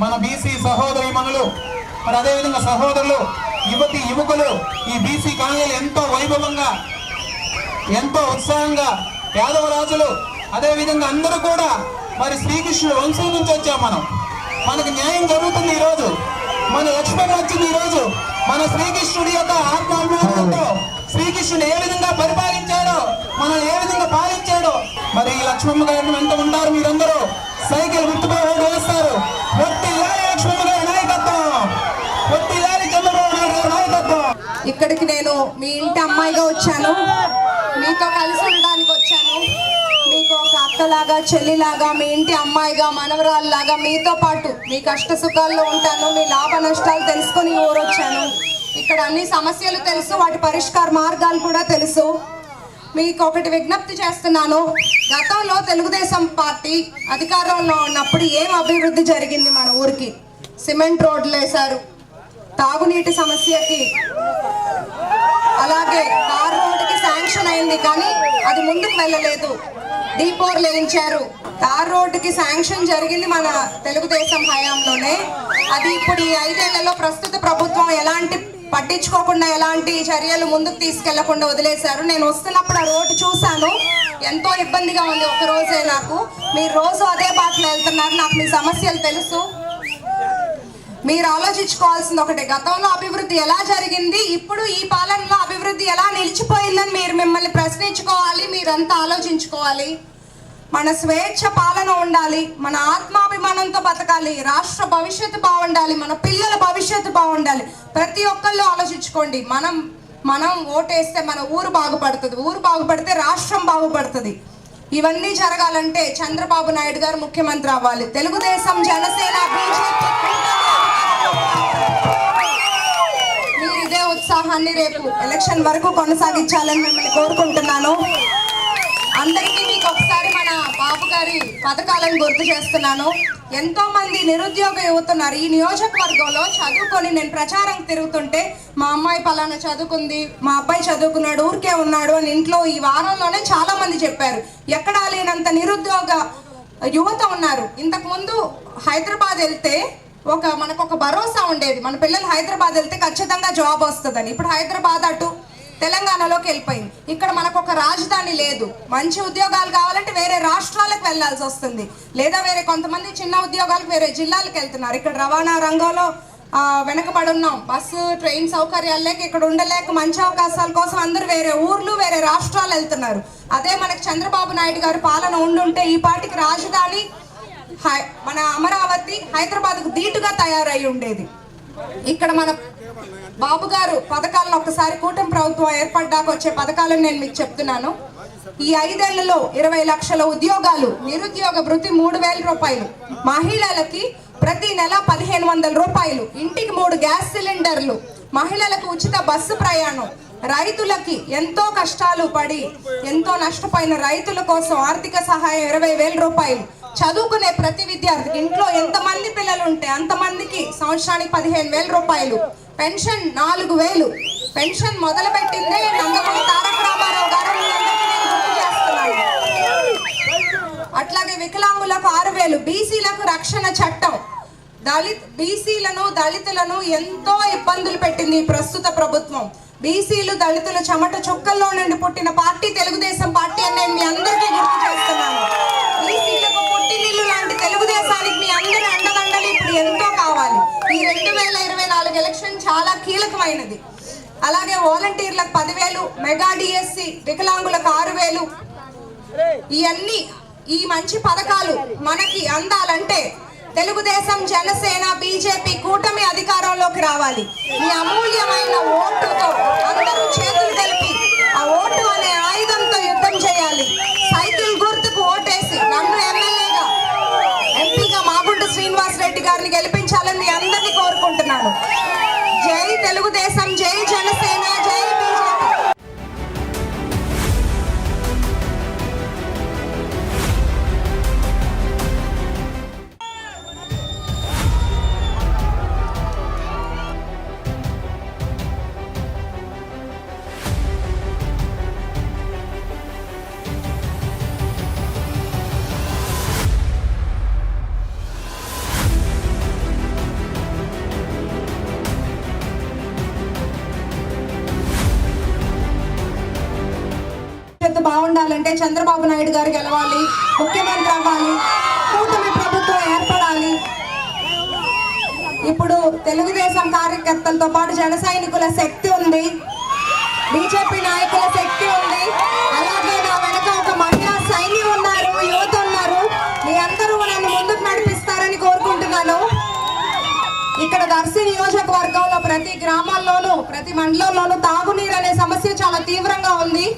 మన బీసీ సహోదరి మనులు మరి అదేవిధంగా సహోదరులు యువతి యువకులు ఈ బీసీ కాలనీలు ఎంతో వైభవంగా ఎంతో ఉత్సాహంగా యాదవ రాజులు అదేవిధంగా అందరూ కూడా మరి శ్రీకృష్ణుడు వంశం నుంచి వచ్చాం మనం. మనకు న్యాయం జరుగుతుంది ఈ రోజు మన లక్ష్మణ్ వచ్చింది ఈ రోజు మన శ్రీకృష్ణుడి యొక్క ఆత్మాభిమానంతో శ్రీకృష్ణుడు ఏ విధంగా పరిపాలించాడో మనం ఏ విధంగా పాలించాడో మరి ఈ లక్ష్మమ్మ గారిని వెంట ఉంటారు మీరందరూ. సైకిల్ గుర్తుపై ఓటు వేస్తారు ఒట్టి లాలి లక్ష్మణ్ గారి నాయకత్వం. ఒట్టి లాలి చంద్రబాబు నాయుడు గారి నాయకత్వం. ఇక్కడికి నేను మీ ఇంటి అమ్మాయిగా వచ్చాను. మీతో కలిసి ఉండడానికి వచ్చాను. మీకు ఒక అక్కలాగా చెల్లిలాగా మీ ఇంటి అమ్మాయిగా మనవరాలులాగా మీతో పాటు మీ కష్ట సుఖాల్లో ఉంటాను మీ లాభ నష్టాలు తెలుసుకొని ఊరు వచ్చాను. ఇక్కడ అన్ని సమస్యలు తెలుసు వాటి పరిష్కార మార్గాలు కూడా తెలుసు. మీకు ఒకటి విజ్ఞప్తి చేస్తున్నాను. గతంలో తెలుగుదేశం పార్టీ అధికారంలో ఉన్నప్పుడు ఏం అభివృద్ధి జరిగింది మన ఊరికి? సిమెంట్ రోడ్లు వేశారు. తాగునీటి సమస్యకి అలాగే కార్ రోడ్డుకి శాంక్షన్ అయింది కానీ అది ముందుకు వెళ్ళలేదు. డీపోర్ లేయించారు. తార్ రోడ్డుకి శాంక్షన్ జరిగింది మన తెలుగుదేశం హయాంలోనే. అది ఇప్పుడు ఈ ఐదేళ్ళలో ప్రస్తుత ప్రభుత్వం ఎలాంటి పట్టించుకోకుండా ఎలాంటి చర్యలు ముందుకు తీసుకెళ్ళకుండా వదిలేశారు. నేను వస్తున్నప్పుడు ఆ రోడ్డు చూశాను. ఎంతో ఇబ్బందిగా ఉంది ఒక రోజే నాకు. మీరు రోజు అదే బాటలో వెళ్తున్నారు నాకు మీ సమస్యలు తెలుసు. మీరు ఆలోచించుకోవాల్సింది ఒకటే గతంలో అభివృద్ధి ఎలా జరిగింది ఇప్పుడు ఈ పాలనలో అభివృద్ధి ఎలా నిలిచిపోయిందని మీరు మిమ్మల్ని ప్రశ్నించుకోవాలి మీరంతా ఆలోచించుకోవాలి. మన స్వేచ్ఛ పాలన ఉండాలి మన ఆత్మాభిమానంతో బతకాలి రాష్ట్ర భవిష్యత్తు బాగుండాలి మన పిల్లల భవిష్యత్తు బాగుండాలి. ప్రతి ఒక్కళ్ళు ఆలోచించుకోండి మనం మనం ఓటేస్తే మన ఊరు బాగుపడుతుంది. ఊరు బాగుపడితే రాష్ట్రం బాగుపడుతుంది. ఇవన్నీ జరగాలంటే చంద్రబాబు నాయుడు గారు ముఖ్యమంత్రి అవ్వాలి. తెలుగుదేశం జనసేన బీజేపీ మీరు ఇదే ఉత్సాహాన్ని రేపు ఎలక్షన్ వరకు కొనసాగించాలని మిమ్మల్ని కోరుకుంటున్నాను. అందరికీ ఒకసారి మన బాబు గారి పథకాలను గుర్తు చేస్తున్నాను. ఎంతో మంది నిరుద్యోగ యువత ఉన్నారు ఈ నియోజకవర్గంలో చదువుకొని నేను ప్రచారం తిరుగుతుంటే మా అమ్మాయి పలానా చదువుకుంది మా అబ్బాయి చదువుకున్నాడు ఊరికే ఉన్నాడు అని ఇంట్లో ఈ వారంలోనే చాలా మంది చెప్పారు. ఎక్కడా లేనంత నిరుద్యోగ యువత ఉన్నారు. ఇంతకు ముందు హైదరాబాద్ వెళ్తే ఒక మనకు ఒక భరోసా ఉండేది. మన పిల్లలు హైదరాబాద్ వెళ్తే ఖచ్చితంగా జాబ్ వస్తుందని. ఇప్పుడు హైదరాబాద్ అటు తెలంగాణలోకి వెళ్ళిపోయింది. ఇక్కడ మనకు ఒక రాజధాని లేదు. మంచి ఉద్యోగాలు కావాలంటే వేరే రాష్ట్రాలకు వెళ్ళాల్సి వస్తుంది. లేదా వేరే కొంతమంది చిన్న ఉద్యోగాలకు వేరే జిల్లాలకు వెళ్తున్నారు. ఇక్కడ రవాణా రంగంలో ఆ, వెనకబడి ఉన్నాం. బస్సు ట్రైన్ సౌకర్యాలు లేక ఇక్కడ ఉండలేక మంచి అవకాశాల కోసం అందరూ వేరే ఊర్లు వేరే రాష్ట్రాలు వెళ్తున్నారు. అదే మనకు చంద్రబాబు నాయుడు గారి పాలన ఉండుంటే ఈ పాటికి రాజధాని హై- మన అమరావతి హైదరాబాద్కు ధీటుగా తయారై ఉండేది. ఇక్కడ మన బాబు గారు పథకాలను ఒకసారి కూటమి ప్రభుత్వం ఏర్పడ్డాక వచ్చే పథకాలను నేను మీకు చెప్తున్నాను. ఈ ఐదేళ్ళలో ఇరవై లక్షల ఉద్యోగాలు నిరుద్యోగ వృత్తి మూడు వేల రూపాయలు. మహిళలకి ప్రతి నెల పదిహేను వందల రూపాయలు. ఇంటికి మూడు గ్యాస్ సిలిండర్లు. మహిళలకు ఉచిత బస్సు ప్రయాణం. రైతులకి ఎంతో కష్టాలు పడి ఎంతో నష్టపోయిన రైతుల కోసం ఆర్థిక సహాయం ఇరవై వేల రూపాయలు. చదువుకునే ప్రతి విద్యార్థికి ఇంట్లో ఎంతమంది పిల్లలు ఉంటే అంతమందికి సంవత్సరానికి పదిహేను వేల రూపాయలు. పెన్షన్ నాలుగు వేలు. పెన్షన్ మొదలు పెట్టిందే నందమూరి తారక రామారావు గారు అట్లాగే వికలాంగులకు ఆరు వేలు బీసీలకు రక్షణ చట్టం. దళిత్ బీసీలను దళితులను ఎంతో ఇబ్బందులు పెట్టింది ప్రస్తుత ప్రభుత్వం. బీసీలు దళితులు చెమట చుక్కల్లో నుండి పుట్టిన పార్టీ తెలుగుదేశం అయినది. అలాగే వాలంటీర్లకు పదివేలు మెగా డిఎస్సి వికలాంగులకు ఆరు వేలు ఇవన్నీ ఈ మంచి పథకాలు మనకి అందాలంటే తెలుగుదేశం జనసేన బీజేపీ కూటమి అధికారంలోకి రావాలి. మీ అమూల్యమైన ఓటుతో అందరూ చేతులు కలిపి ఆ ఓటు అనే ఆయుధంతో యుద్ధం చేయాలి. సైకిల్ గుర్తుకు ఓటేసి నన్ను ఎమ్మెల్యేగా ఎంపీగా మాగుంట శ్రీనివాస్ రెడ్డి గారిని గెలిపించాలని అందరినీ కోరుకుంటున్నాను. అంటే చంద్రబాబు నాయుడు గారు గెలవాలి ముఖ్యమంత్రి అవ్వాలి కూటమి ప్రభుత్వం ఏర్పడాలి. ఇప్పుడు తెలుగుదేశం కార్యకర్తలతో పాటు జన సైనికుల శక్తి ఉంది బీజేపీ నాయకుల శక్తి ఉంది. అలాగే నా వెనక ఒక మహిళా సైన్యం ఉన్నారు యువత ఉన్నారు. మీ అందరూ నన్ను ముందుకు నడిపిస్తారని కోరుకుంటున్నాను. ఇక్కడ దర్శి నియోజకవర్గంలో ప్రతి గ్రామాల్లోనూ ప్రతి మండలంలోనూ తాగునీరు అనే సమస్య చాలా తీవ్రంగా ఉంది.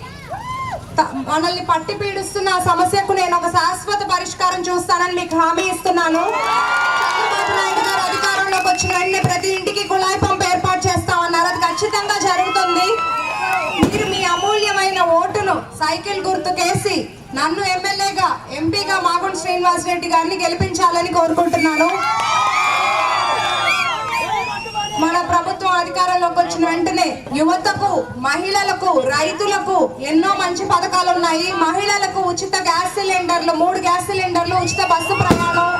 మనల్ని పట్టి పీడిస్తున్న సమస్యకు నేను ఒక శాశ్వత పరిష్కారం చూస్తానని మీకు హామీ ఇస్తున్నాను. చంద్రబాబు నాయుడు గారు అధికారంలోకి వచ్చిన వెంటనే ప్రతి ఇంటికి కుళాయి పంపు ఏర్పాటు చేస్తామన్నారు. అది ఖచ్చితంగా జరుగుతుంది. మీరు మీ అమూల్యమైన ఓటును సైకిల్ గుర్తుకేసి నన్ను ఎమ్మెల్యేగా ఎంపీగా మాగుంట శ్రీనివాస్ రెడ్డి గారిని గెలిపించాలని కోరుకుంటున్నాను. మన ప్రభుత్వం అధికారంలోకి వచ్చిన వెంటనే యువతకు మహిళలకు రైతులకు ఎన్నో మంచి పథకాలు ఉన్నాయి. మహిళలకు ఉచిత గ్యాస్ సిలిండర్లు మూడు గ్యాస్ సిలిండర్లు ఉచిత బస్సు ప్రయాణం.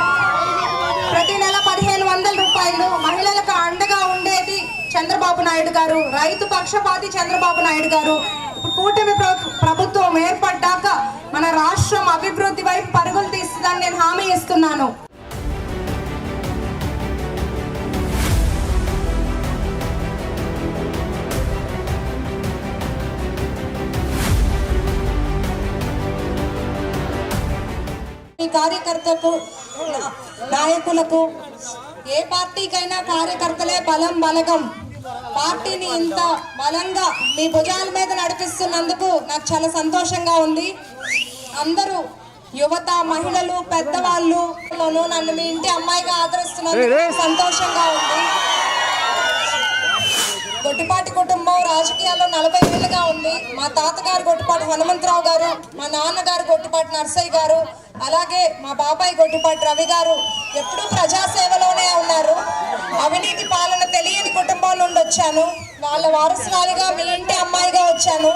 ప్రతి నెల పదిహేను వందల రూపాయలు. మహిళలకు అండగా ఉండేది చంద్రబాబు నాయుడు గారు. రైతు పక్షపాతి చంద్రబాబు నాయుడు గారు. కూటమి ప్ర- ప్రభుత్వం ఏర్పడ్డాక మన రాష్ట్రం అభివృద్ధి వైపు పరుగులు తీస్తుందని నేను హామీ ఇస్తున్నాను. ఈ కార్యకర్తకు నాయకులకు ఏ పార్టీకైనా కార్యకర్తలే బలం బలగం. పార్టీని ఇంత బలంగా మీ భుజాల మీద నడిపిస్తున్నందుకు నాకు చాలా సంతోషంగా ఉంది. అందరూ యువత మహిళలు పెద్దవాళ్ళు నన్ను మీ ఇంటి అమ్మాయిగా ఆదరిస్తున్నందుకు సంతోషంగా ఉంది. గొట్టిపాటి కుటుంబం రాజకీయాల్లో నలభై ఏళ్ళుగా ఉంది. మా తాతగారు గొట్టిపాటి హనుమంతరావు గారు మా నాన్నగారు గొట్టిపాటి నర్సయ్య గారు అలాగే మా బాబాయ్ గొట్టిపాటి రవి గారు ఎప్పుడూ ప్రజాసేవలోనే ఉన్నారు. అవినీతి పాలన తెలియని కుటుంబం నుండి వచ్చాను వాళ్ళ వారసురాలిగా మీ ఇంటి అమ్మాయిగా వచ్చాను.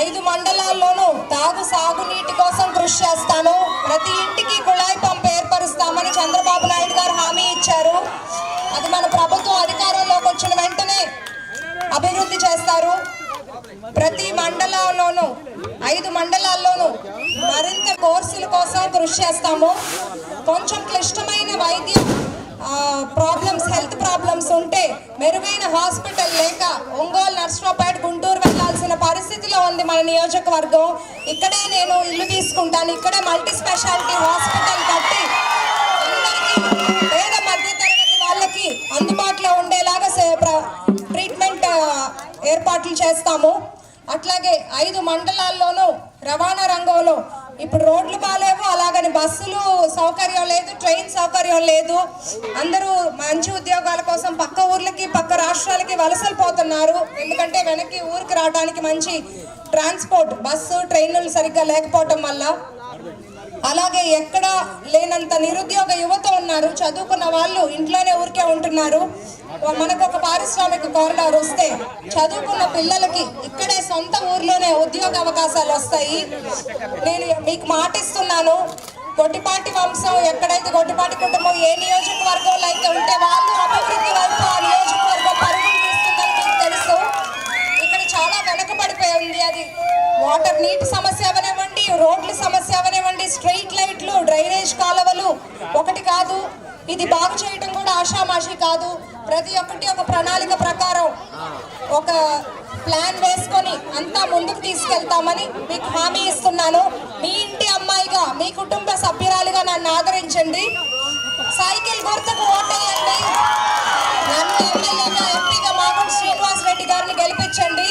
ఐదు మండలాల్లోనూ తాగు సాగునీటి కోసం కృషి చేస్తాను. ప్రతి ఇంటికి కుళాయి పంపు ఏర్పరుస్తామని చంద్రబాబు నాయుడు గారు హామీ ఇచ్చారు. అది మన ప్రభుత్వం అధికారంలోకి వచ్చిన వెంటనే అభివృద్ధి చేస్తారు. ప్రతి మండలంలోనూ ఐదు మండలాల్లోనూ మరింత కోర్సుల కోసం కృషి చేస్తాము. కొంచెం క్లిష్టమైన వైద్యం ప్రాబ్లమ్స్ హెల్త్ ప్రాబ్లమ్స్ ఉంటే మెరుగైన హాస్పిటల్ లేక ఒంగోలు నర్సరావుపేట గుంటూరు వెళ్ళాల్సిన పరిస్థితిలో ఉంది మన నియోజకవర్గం. ఇక్కడే నేను ఇల్లు తీసుకుంటాను. ఇక్కడే మల్టీ స్పెషాలిటీ హాస్పిటల్ కట్టి పేద మధ్యతరగతి వాళ్ళకి అందుబాటులో ఉండేలాగా సే- ప్ర- ట్రీట్మెంట్ ఏర్పాట్లు చేస్తాము. అట్లాగే ఐదు మండలాల్లోనూ రవాణా రంగంలో ఇప్పుడు రోడ్లు బాగాలేవు అలాగని బస్సులు సౌకర్యం లేదు ట్రైన్ సౌకర్యం లేదు. అందరూ మంచి ఉద్యోగాల కోసం పక్క ఊర్లకి పక్క రాష్ట్రాలకి వలసలు పోతున్నారు. ఎందుకంటే వెనక్కి ఊరికి రావడానికి మంచి ట్రాన్స్పోర్ట్ బస్సు ట్రైన్లు సరిగ్గా లేకపోవటం వల్ల అలాగే ఎక్కడ లేనంత నిరుద్యోగ యువత ఉన్నారు. చదువుకున్న వాళ్ళు ఇంట్లోనే ఊరికే ఉంటున్నారు. మనకు ఒక పారిశ్రామిక కారిడార్ వస్తే చదువుకున్న పిల్లలకి ఇక్కడే సొంత ఊర్లోనే ఉద్యోగ అవకాశాలు వస్తాయి. నేను మీకు మాటిస్తున్నాను. గొట్టిపాటి వంశం ఎక్కడైతే గొట్టిపాటి కుటుంబం ఏ నియోజకవర్గంలో అయితే ఉంటే వాళ్ళు అభివృద్ధి వైపు ఆ నియోజకవర్గం పరుగులు తీస్తుందని మీకు తెలుసు. ఇక్కడ చాలా వెనకబడిపోయి ఉంది అది. వాటర్ నీటి కాలువలు. ఒకటి కాదు ఇది బాగు చేయటం కూడా ఆషామాషి కాదు. ప్రతి ఒక్కటి ఒక ప్రణాళిక ప్రకారం ఒక ప్లాన్ వేసుకొని అంతా ముందుకు తీసుకెళ్తామని మీకు హామీ ఇస్తున్నాను. మీ ఇంటి అమ్మాయిగా మీ కుటుంబ సభ్యురాలుగా నన్ను ఆదరించండి. సైకిల్ గుర్తుకు ఓటేయండి. నన్ను ఎంపీగా మాగుంటి శ్రీనివాస్ రెడ్డి గారిని గెలిపించండి.